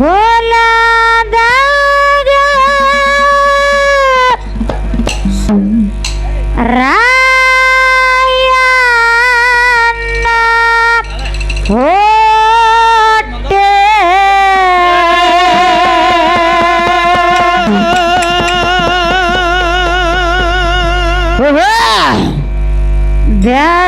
ಕೋಲದಾಗ ರಾಯಣ್ಣ ಹೊಟ್ಟೆ ಬೆಳಗಾನ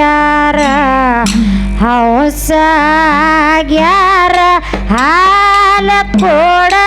ಹಾಕ್ಯಾರ ಹೌಸಾಗ್ಯಾರ ಹಾಲ ಕೊಡದಂಗ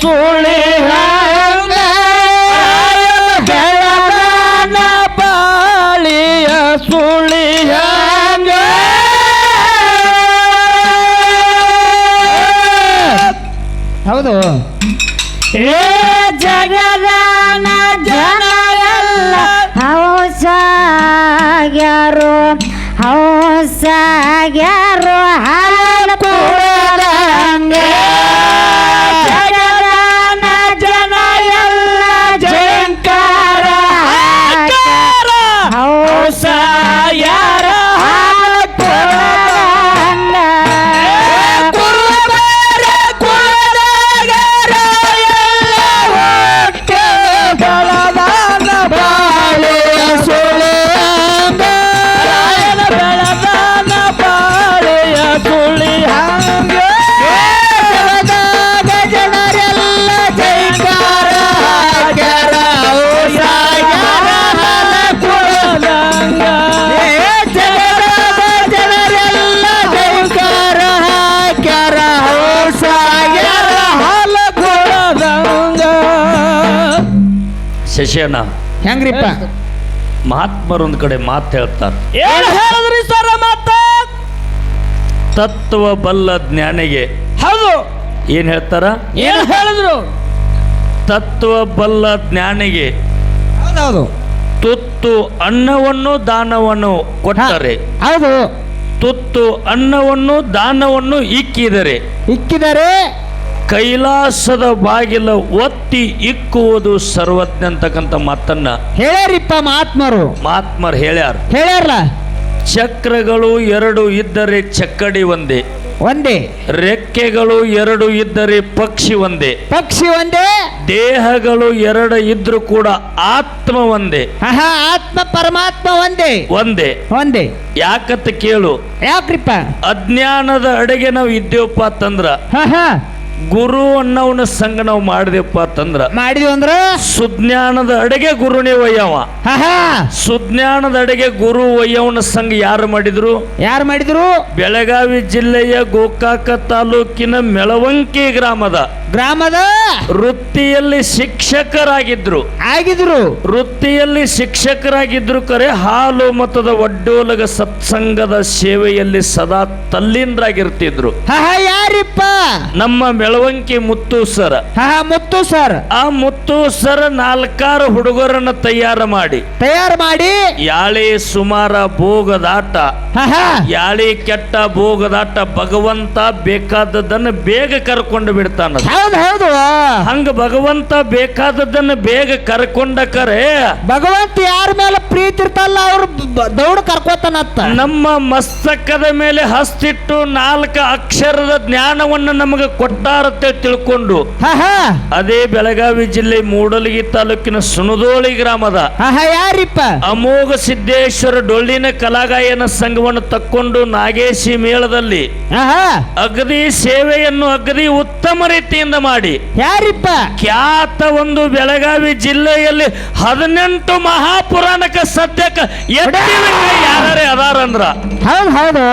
ಸುಳಿ ಬೆಳಗಾನ ಬಾಳಿಯ ಸುಳಿ ಹೌದು. ಏ ಜಗದಾನ ಜನ ಎಲ್ಲ ಹೌಸಾಗ್ಯಾರು ಹೌಸಾಗ್ಯಾರು ಹಾಲು ಶಶಿಯಣ್ಣ ಹೆಂಗ್ರಿಪ್ಪ? ಮಹಾತ್ಮರೊಂದ್ ಕಡೆ ಮಾತು ಹೇಳ್ತಾರೆ. ಏನ್ ಹೇಳಿದ್ರಿ ಸರ ಮತ್ತ ತತ್ವ ಬಲ್ಲ ಜ್ಞಾನಿಗೆ. ಹೌದು. ಏನ್ ಹೇಳ್ತಾರ? ಏನ್ ಹೇಳಿದ್ರು? ತತ್ವ ಬಲ್ಲ ಜ್ಞಾನಿಗೆ ಹೌದೌದು. ತುತ್ತು ಅನ್ನವನ್ನು ದಾನವನ್ನು ಕೊಟ್ಟರೆ. ಹೌದು. ತುತ್ತು ಅನ್ನವನ್ನು ದಾನವನ್ನು ಇಕ್ಕಿದರೆ. ಇಕ್ಕಿದರೆ ಕೈಲಾಸದ ಬಾಗಿಲ ಒತ್ತಿ ಇಕ್ಕುವುದು ಸರ್ವಜ್ಞ ಅಂತಕ್ಕಂಥ ಮಾತನ್ನ ಹೇಳ್ಯಾರಿಪ್ಪ ಮಹಾತ್ಮರು. ಮಹಾತ್ಮರು ಹೇಳ್ಯಾರ. ಹೇಳ್ಯಾರಲ್ಲ? ಚಕ್ರಗಳು ಎರಡು ಇದ್ದರೆ ಚಕ್ಕಡಿ ಒಂದೇ. ಒಂದೇ. ರೆಕ್ಕೆಗಳು ಎರಡು ಇದ್ದರೆ ಪಕ್ಷಿ ಒಂದೇ. ಪಕ್ಷಿ ಒಂದೇ? ದೇಹಗಳು ಎರಡು ಇದ್ರೂ ಕೂಡ ಆತ್ಮ ಒಂದೇ. ಆತ್ಮ ಪರಮಾತ್ಮ ಒಂದೇ. ಒಂದೇ. ಒಂದೇ. ಯಾಕತ್ತ ಕೇಳು. ಯಾಕ್ರಿಪ್ಪ? ಅಜ್ಞಾನದ ಅಡೆಗೆ ನಾವು ಇದ್ದೇವಪ್ಪ ಅಂತಂದ್ರ ಗುರು ಅನ್ನವನ ಸಂಘ ನಾವು ಮಾಡಿದೆಪ್ಪ ಅಂತಂದ್ರ ಮಾಡಿದ್ವಿ ಅಂದ್ರ? ಸುಜ್ಞಾನದ ಅಡೆಗೆ ಗುರುನೇ ಒಯ್ಯವ. ಸುಜ್ಞಾನದ ಅಡಿಗೆ ಗುರು ಒಯ್ಯವನ ಸಂಘ ಯಾರು ಮಾಡಿದ್ರು? ಯಾರು ಮಾಡಿದ್ರು? ಬೆಳಗಾವಿ ಜಿಲ್ಲೆಯ ಗೋಕಾಕ ತಾಲೂಕಿನ ಮೆಳವಂಕಿ ಗ್ರಾಮದ. ಗ್ರಾಮದ? ವೃತ್ತಿಯಲ್ಲಿ ಶಿಕ್ಷಕರಾಗಿದ್ರು. ಆಗಿದ್ರು. ವೃತ್ತಿಯಲ್ಲಿ ಶಿಕ್ಷಕರಾಗಿದ್ರು ಕರೆ ಹಾಲು ಮತದ ಒಡ್ಡೋಲಗ ಸತ್ಸಂಗದ ಸೇವೆಯಲ್ಲಿ ಸದಾ ಹಾ ಯಾರಿಪ್ಪ? ನಮ್ಮ ಮೆಳವಂಕಿ ಮುತ್ತು ಸರ್. ಹಾ ಮುತ್ತು ಸರ್. ಆ ಮುತ್ತು ಸರ್ ನಾಲ್ಕಾರು ಹುಡುಗರನ್ನ ತಯಾರು ಮಾಡಿ. ತಯಾರು ಮಾಡಿ. ಯಾಳೆ ಸುಮಾರ ಭೋಗದಾಟ. ಹಾ ಹಾ. ಯಾಳಿ ಕೆಟ್ಟ ಭೋಗದಾಟ ಭಗವಂತ ಬೇಕಾದದ್ದನ್ನು ಬೇಗ ಕರ್ಕೊಂಡು ಬಿಡ್ತಾನ ಹೌದು ಹೌದು. ಹಂಗ ಭಗವಂತ ಬೇಕಾದದ್ದನ್ನು ಬೇಗ ಕರ್ಕೊಂಡ ಕರೆ ಭಗವಂತ ಯಾರ ಮೇಲೆ ಪ್ರೀತಿ ಇರ್ತಲ್ಲ ಅವ್ರು ದೌಡ ಕರ್ಕೋತಾನತ್ತ ನಮ್ಮ ಮಸ್ತಕದ ಮೇಲೆ ಹಸ್ತಿಟ್ಟು ನಾಲ್ಕು ಅಕ್ಷರದ ಜ್ಞಾನವನ್ನು ನಮಗೆ ಕೊಟ್ಟಾರತ್ತೆ ತಿಳ್ಕೊಂಡು ಅದೇ ಬೆಳಗಾವಿ ಜಿಲ್ಲೆ ಮೂಡಲಗಿ ತಾಲೂಕಿನ ಸುನದೋಳಿ ಗ್ರಾಮದ ಯಾರಿಪ್ಪ? ಅಮೋಘ ಸಿದ್ದೇಶ್ವರ ಡೊಳ್ಳಿನ ಕಲಾಗಾಯನ ಸಂಘವನ್ನು ತಕ್ಕೊಂಡು ನಾಗೇಶಿ ಮೇಳದಲ್ಲಿ ಅಗದಿ ಸೇವೆಯನ್ನು ಅಗದಿ ಉತ್ತಮ ರೀತಿಯಿಂದ ಮಾಡಿ ಯಾರಿಪ್ಪ? ಖ್ಯಾತ ಒಂದು ಬೆಳಗಾವಿ ಜಿಲ್ಲೆಯಲ್ಲಿ ಹದಿನೆಂಟು ಮಹಾಪುರಾಣಕ ಸದ್ಯಕ್ಕೆ ಯಾರೇ ಅದಾರಂದ್ರ ಹೌದು ಹೌದು.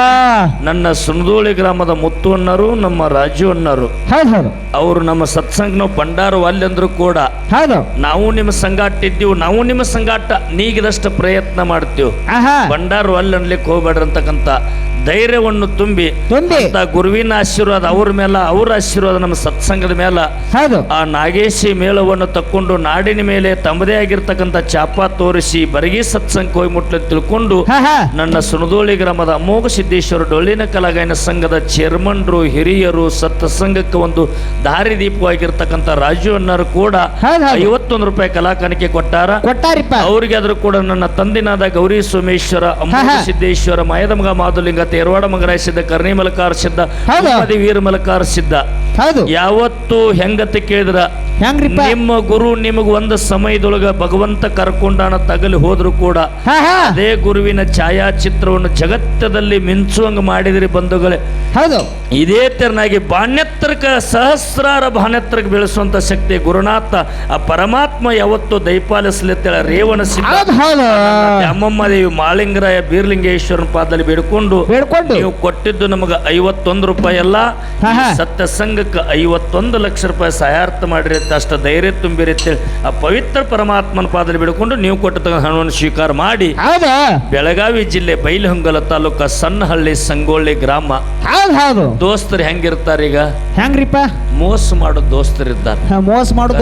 ನನ್ನ ಸುನದೋಳಿ ಗ್ರಾಮದ ಮುತ್ತು ಅಣ್ಣರು ನಮ್ಮ ರಾಜು ಅಣ್ಣರು. ಹೌದು. ಹೌದು ಅವರು ನಮ್ಮ ಸತ್ಸಂಗನ ಭಂಡಾರ ಅಲ್ಲಂದ್ರು ಕೂಡ ಹೌದು. ನಾವು ನಿಮ್ಮ ಸಂಗಾಟ ಇದ್ದೀವಿ ನಾವು ನಿಮ್ಮ ಸಂಗಾಟ ನೀಗಿದಷ್ಟು ಪ್ರಯತ್ನ ಮಾಡ್ತೀವಿ. ಆಹಾ. ಭಂಡಾರ ಅಲ್ಲಿ ಅನ್ಲಿಕ್ಕೆ ಹೋಗ್ಬೇಡ್ರಿ ಅಂತಕ್ಕಂಥ ಧೈರ್ಯವನ್ನು ತುಂಬಿ ತುಂಬಿ. ಅಂತ ಗುರುವಿನ ಆಶೀರ್ವಾದ ಅವ್ರ ಮೇಲೆ ಅವ್ರ ಆಶೀರ್ವಾದ ನಮ್ಮ ಸತ್ಸಂಗದ ಮೇಲೆ ಹೌದು. ಆ ನಾಗೇಶಿ ಮೇಳವನ್ನು ತಕ್ಕೊಂಡು ನಾಡಿನ ಮೇಲೆ ತಮ್ಮದೇ ಆಗಿರ್ತಕ್ಕಂಥ ಚಾಪ ತೋರಿಸಿ ಬರಗಿ ಸತ್ಸಂಗ ಹೋಗಿ ಮುಟ್ಲು ತಿಳ್ಕೊಂಡು ನನ್ನ ಸುನದೋಳಿ ಗ್ರಾಮದ ಅಮೋಘ ಸಿದ್ದೇಶ್ವರ ಡೊಳ್ಳಿನ ಕಲಾಗಾಯನ ಸಂಘದ ಚೇರ್ಮನ್ರು ಹಿರಿಯರು ಸತ್ಸಂಗಕ್ಕೆ ಒಂದು ದಾರಿದೀಪವಾಗಿರ್ತಕ್ಕಂಥ ದೀಪವಾಗಿರ್ತಕ್ಕಂಥ ಅಣ್ಣರು ಕೂಡ. ಐವತ್ತೊಂದು ರೂಪಾಯಿ ಕಲಾಕಾಣಿಕೆ ಕೊಟ್ಟಾರ ಕೊಟ್ಟಾರಿಪ್ಪ ಅವರಿಗೆ ಆದ್ರೂ ಕೂಡ ನನ್ನ ತಂದಿನಾದ ಗೌರಿ ಸೋಮೇಶ್ವರ ಅಮ್ಮ. ಸಿದ್ದೇಶ್ವರ ಮಾಯದಮಗ ಮಾಧುಲಿಂಗ ತೇರವಾಡ ಮಗರಾಯ ಸಿದ್ಧ ಕರ್ಣಿ ಮಲಕಾರ ಸಿದ್ಧ ವೀರ ಮಲಕಾರ ಸಿದ್ಧ ಹೌದು. ಯಾವತ್ತು ಹೆಂಗತೆ ಕೇಳಿದ್ರ? ಹೆಂಗ್ರಿಪ್ಪ? ನಿಮ್ಮ ಗುರು ನಿಮಗ ಒಂದು ಸಮಯದೊಳಗ ಭಗವಂತ ಕರ್ಕೊಂಡಾನ ತಗಲಿ ಹೋದ್ರು ಕೂಡ ಅದೇ ಗುರುವಿನ ಛಾಯಾಚಿತ್ರವನ್ನು ಜಗತ್ತದಲ್ಲಿ ಮಿಂಚುವಂಗ ಮಾಡಿದ್ರಿ ಬಂಧುಗಳೇ. ಹೌದು. ಇದೇ ತೆರನಾಗಿ ಬಾಣ್ಯತ್ರಕ ಸಹಸ್ರಾರ ಬಾಣ್ಯತ್ರಕ್ಕೆ ಬೆಳೆಸುವಂತ ಶಕ್ತಿ ಗುರುನಾಥ ಆ ಪರಮಾತ್ಮ ಯಾವತ್ತು ದಯಪಾಲಿಸಲಿತ್ತೇಳ ರೇವಣ ಅಮ್ಮಮ್ಮ ದೇವಿ ಮಾಳಿಂಗರಾಯ ಬೀರ್ಲಿಂಗೇಶ್ವರನ ಪಾದದಲ್ಲಿ ಬೇಡ್ಕೊಂಡು ಬೇಡ್ಕೊಂಡು. ನೀವು ಕೊಟ್ಟಿದ್ದು ನಮಗ ಐವತ್ತೊಂದು ರೂಪಾಯಿ ಅಲ್ಲ ಹಾ, ಸತ್ಯ ಐವತ್ತೊಂದು ಲಕ್ಷ ರೂಪಾಯಿ ಸಹಾಯಾರ್ಥ ಮಾಡಿರುತ್ತೆ ಅಷ್ಟು ಧೈರ್ಯ ತುಂಬಿರುತ್ತೆ ಆ ಪವಿತ್ರ ಪರಮಾತ್ಮನ ಪಾದಲ್ಲಿ ಬಿಡ್ಕೊಂಡು ನೀವು ಕೊಟ್ಟ ಹಣವನ್ನು ಸ್ವೀಕಾರ ಮಾಡಿ. ಬೆಳಗಾವಿ ಜಿಲ್ಲೆ ಬೈಲಹೊಂಗಲ ತಾಲೂಕ ಸಣ್ಣಹಳ್ಳಿ ಸಂಗೊಳ್ಳಿ ಗ್ರಾಮ. ದೋಸ್ತರು ಹೆಂಗಿರ್ತಾರೀಗ? ಈಗ ಹೆಂಗ್ರಿಪ್ಪ? ಮೋಸ ಮಾಡೋ ದೋಸ್ತರಿದ್ದಾರೆ. ಮೋಸ ಮಾಡೋ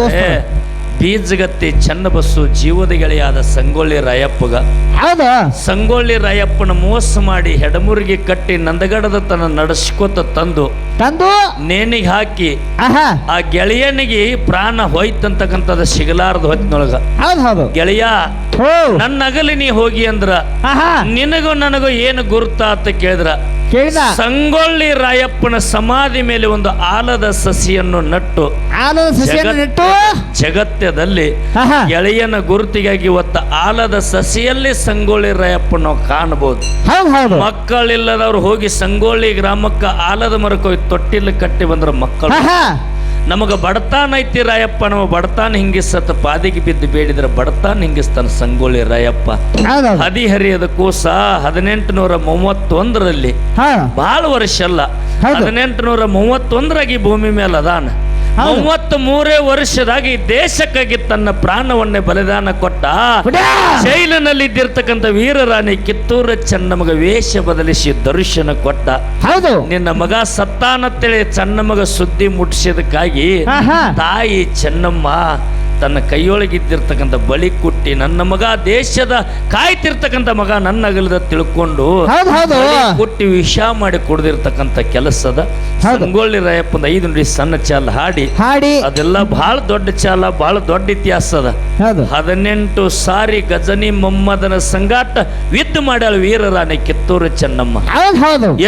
ಬೀಜಗತ್ತಿ ಚನ್ನಬಸ್ಸು ಜೀವದ ಗೆಳೆಯಾದ ಸಂಗೊಳ್ಳಿ ರಾಯಪ್ಪಗ. ಹೌದಾ? ಸಂಗೊಳ್ಳಿ ರಾಯಪ್ಪನ ಮೋಸ ಮಾಡಿ ಹೆಡಮುರಿಗೆ ಕಟ್ಟಿ ನಂದಗಡದ ತನ ನಡೆಸ್ಕೊತ ತಂದು ತಂದು? ನೇಣಿಗೆ ಹಾಕಿ ಆಹಾ. ಆ ಗೆಳೆಯನಿಗೆ ಪ್ರಾಣ ಹೋಯ್ತಂತಕ್ಕಂಥದ್ದು ಸಿಗಲಾರದ ಹೊತ್ತಿನೊಳಗ. ಹೌದು ಹೌದು. ಗೆಳೆಯ ಹೋ ನನ್ನ ಅಗಲಿ ನೀ ಹೋಗಿ ಅಂದ್ರ ಆಹಾ. ನಿನಗೂ ನನಗೂ ಏನು ಗುರುತ ಅಂತ ಕೇಳಿದ್ರ? ಕೇಳಿದ? ಸಂಗೊಳ್ಳಿ ರಾಯಪ್ಪನ ಸಮಾಧಿ ಮೇಲೆ ಒಂದು ಆಲದ ಸಸಿಯನ್ನು ನಟ್ಟು ಆಲದ ಸಸಿಯನ್ನು ನೆಟ್ಟು? ಜಗತ್ತದಲ್ಲಿ ಎಳೆಯನ ಗೆಳೆಯನ ಗುರುತಿಗಾಗಿ ಇವತ್ತ ಆಲದ ಸಸಿಯಲ್ಲಿ ಸಂಗೊಳ್ಳಿ ರಾಯಪ್ಪನ ನಾವು ಕಾಣಬಹುದು. ಹೌದು ಹೌದು. ಮಕ್ಕಳಿಲ್ಲದವ್ರು ಹೋಗಿ ಸಂಗೊಳ್ಳಿ ಗ್ರಾಮಕ್ಕ ಆಲದ ಮರಕ್ಕೆ ಹೋಗಿ ತೊಟ್ಟಿಲ್ ಕಟ್ಟಿ ಬಂದ್ರ ಮಕ್ಕಳು ನಮಗ ಬಡತಾನ ಐತಿ ರಾಯಪ್ಪ ನಮ್ಮ ಬಡತಾನ ಹಿಂಗಿಸತ್ತ ಪಾದಿಗೆ ಬಿದ್ದು ಬೇಡಿದ್ರೆ ಬಡತಾನ ಹಿಂಗಿಸ್ತಾನ ಸಂಗೊಳ್ಳಿ ರಾಯಪ್ಪ. ಹೌದು ಹೌದು ಹದಿಹರಿಯದ ಕೂಸ ಹದಿನೆಂಟು ನೂರ ಮೂವತ್ತೊಂದರಲ್ಲಿ ಬಹಳ ವರ್ಷ ಅಲ್ಲ. ಹೌದು. ಹದಿನೆಂಟು ನೂರ ಮೂವತ್ತೊಂದರಾಗಿ ಭೂಮಿ ಮೇಲೆ ಅದಾನ. ಮೂವತ್ತ್ ಮೂರೇ ವರ್ಷದಾಗ ಈ ದೇಶಕ್ಕಾಗಿ ತನ್ನ ಪ್ರಾಣವನ್ನೇ ಬಲಿದಾನ ಕೊಟ್ಟ. ಜೈಲಿನಲ್ಲಿ ಇದ್ದಿರ್ತಕ್ಕಂಥ ವೀರರಾಣಿ ಕಿತ್ತೂರ ಚೆನ್ನಮ್ಮಗ ವೇಷ ಬದಲಿಸಿ ದರ್ಶನ ಕೊಟ್ಟ. ಹೌದು. ನಿನ್ನ ಮಗ ಸತ್ತಾನತ್ತೇಳಿ ಚನ್ನಮಗ ಸುದ್ದಿ ಮುಟ್ಟಿಸಿದಕ್ಕಾಗಿ ತಾಯಿ ಚೆನ್ನಮ್ಮ ತನ್ನ ಕೈಯೊಳಗಿದ್ದಿರ್ತಕ್ಕಂಥ ಬಳಿ ಕುಟ್ಟಿ ನನ್ನ ಮಗ ದೇಶದ ಕಾಯ್ತಿರ್ತಕ್ಕಂಥ ಮಗ ನನ್ನ ಅಗಲದ ತಿಳ್ಕೊಂಡು ಕುಟ್ಟಿ ವಿಷ ಮಾಡಿ ಕುಡ್ದಿರ್ತಕ್ಕಂಥ ಕೆಲಸದ. ಸಂಗೊಳ್ಳಿ ರಾಯಪ್ಪನ ಐದು ನುಡಿ ಸಣ್ಣ ಚಾಲ ಹಾಡಿ. ಹಾಡಿ. ಅದೆಲ್ಲ ಬಹಳ ದೊಡ್ಡ ಚಾಲ ಬಹಳ ದೊಡ್ಡ ಇತಿಹಾಸ ಅದ. ಹೌದು. ಹದಿನೆಂಟು ಸಾರಿ ಗಜನಿ ಮೊಮ್ಮದನ ಸಂಗಾಟ ವಿದ್ದು ಮಾಡ್ಯಾಳ ವೀರರಾಣಿ ಕಿತ್ತೂರು ಚೆನ್ನಮ್ಮ.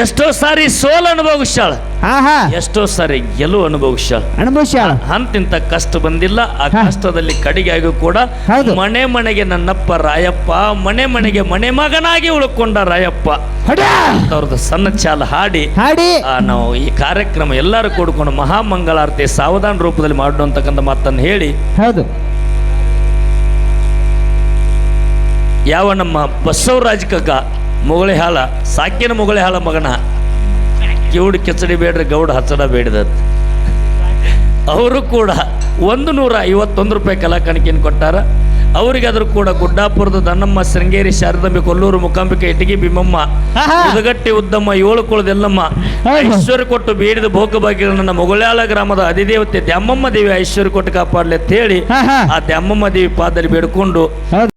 ಎಷ್ಟೋ ಸಾರಿ ಸೋಲ್ ಅನುಭವಿಸ್ಯಾಳ ಹಾ ಹಾ ಎಷ್ಟೋ ಸಾರಿ ಗೆಲುವು ಅನುಭವಿಸ. ಅನುಭವಿಸ್ಯಾಳ ಅಂತಿಂತ ಕಷ್ಟ ಬಂದಿಲ್ಲ ಆ ಕಷ್ಟದಲ್ಲಿ ಕಡಿಗೆಯಾಗೂ ಕೂಡ ಹೌದು. ಮನೆ ಮನೆಗೆ ನನ್ನಪ್ಪ ರಾಯಪ್ಪ ಮನೆ ಮನೆಗೆ ಮನೆ ಮಗನಾಗಿ ಉಳ್ಕೊಂಡ ರಾಯಪ್ಪ! ಅವ್ರದ್ದು ಸಣ್ಣ ಚಾಲ ಹಾಡಿ. ಹಾಡಿ. ಆ, ನಾವು ಈ ಕಾರ್ಯಕ್ರಮ ಎಲ್ಲರೂ ಕೂಡ್ಕೊಂಡು ಮಹಾಮಂಗಳಾರತಿ ಸಾವಧಾನ ರೂಪದಲ್ಲಿ ಮಾಡು ಅಂತಕ್ಕಂಥ ಮಾತನ್ನು ಹೇಳಿ. ಹೌದು. ಯಾವ ನಮ್ಮ ಬಸವರಾಜ್ ಕಗ್ಗ ಮುಗಳೆ ಹಾಳ ಸಾಕಿನ ಮೊಗಳೆ ಹಾಳ ಮಗನ ಕಿವುಡು ಕಿಚಡಿ ಬೇಡ್ರಿ ಗೌಡ ಹಚ್ಚಡ ಬೇಡದ ಅವರು ಕೂಡ ಒಂದು ನೂರ ಐವತ್ತೊಂದು ರೂಪಾಯಿ ಕಲಾ ಕಣಕಿನ ಕೊಟ್ಟಾರ. ಅವರಿಗಾದ್ರೂ ಕೂಡ ಗುಡ್ಡಾಪುರದ ದನ್ನಮ್ಮ ಶೃಂಗೇರಿ ಶಾರದಾಂಬೆ ಕೊಲ್ಲೂರು ಮುಕಾಂಬಿಕೆ ಇಟಗಿ ಭೀಮಮ್ಮ ಆಹಾ. ಉದಗಟ್ಟಿ ಉದ್ದಮ್ಮ ಏಳು ಕುಳದೆಲ್ಲಮ್ಮ ಎಲ್ಲಮ್ಮ ಐಶ್ವರ್ಯ ಕೊಟ್ಟು ಬೇಡಿದ ಭೋಗ ನನ್ನ ಮೊಗಳ್ಯಾಳ ಗ್ರಾಮದ ಅಧಿದೇವತೆ ದ್ಯಾಮಮ್ಮ ದೇವಿ ಐಶ್ವರ್ಯ ಕೊಟ್ಟು ಕಾಪಾಡ್ಲಿ ಅಂತ ಹೇಳಿ ಆ ದ್ಯಾಮಮ್ಮ ದೇವಿ ಪಾದಲ್ಲಿ ಬೇಡ್ಕೊಂಡು